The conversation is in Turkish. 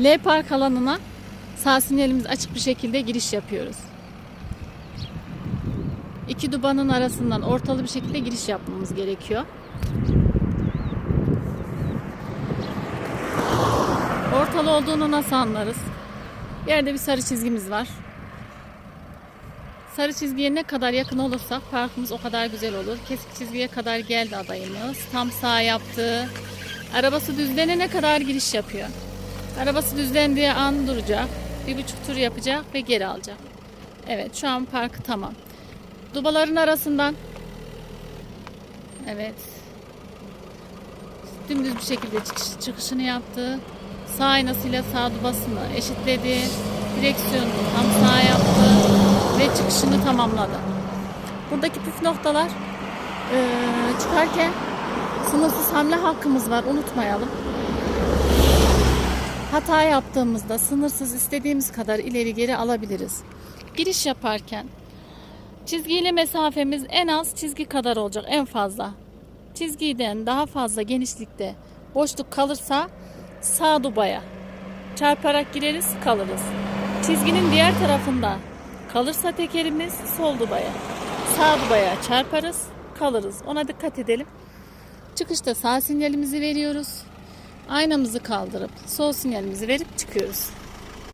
L park alanına sağ sinyalimiz açık bir şekilde giriş yapıyoruz. İki dubanın arasından ortalı bir şekilde giriş yapmamız gerekiyor. Ortalı olduğunu nasıl anlarız? Yerde bir sarı çizgimiz var. Sarı çizgiye ne kadar yakın olursak parkımız o kadar güzel olur. Kesik çizgiye kadar geldi adayımız. Tam sağ yaptı. Arabası düzlenene kadar giriş yapıyor. Arabası düzlendiği an duracak. Bir buçuk tur yapacak ve geri alacak. Evet şu an parkı tamam. Dubaların arasından Evet. Dümdüz bir şekilde çıkış, çıkışını yaptı. Sağ aynasıyla sağ dubasını eşitledi. Direksiyonunu tam sağ yaptı ve çıkışını tamamladı. Buradaki püf noktalar eee, çıkarken sınırsız hamle hakkımız var unutmayalım. Hata yaptığımızda sınırsız istediğimiz kadar ileri geri alabiliriz. Giriş yaparken çizgiyle mesafemiz en az çizgi kadar olacak en fazla. Çizgiden daha fazla genişlikte boşluk kalırsa sağ dubaya çarparak gireriz kalırız. Çizginin diğer tarafında kalırsa tekerimiz sol dubaya sağ dubaya çarparız kalırız. Ona dikkat edelim. Çıkışta sağ sinyalimizi veriyoruz. Aynamızı kaldırıp sol sinyalimizi verip çıkıyoruz.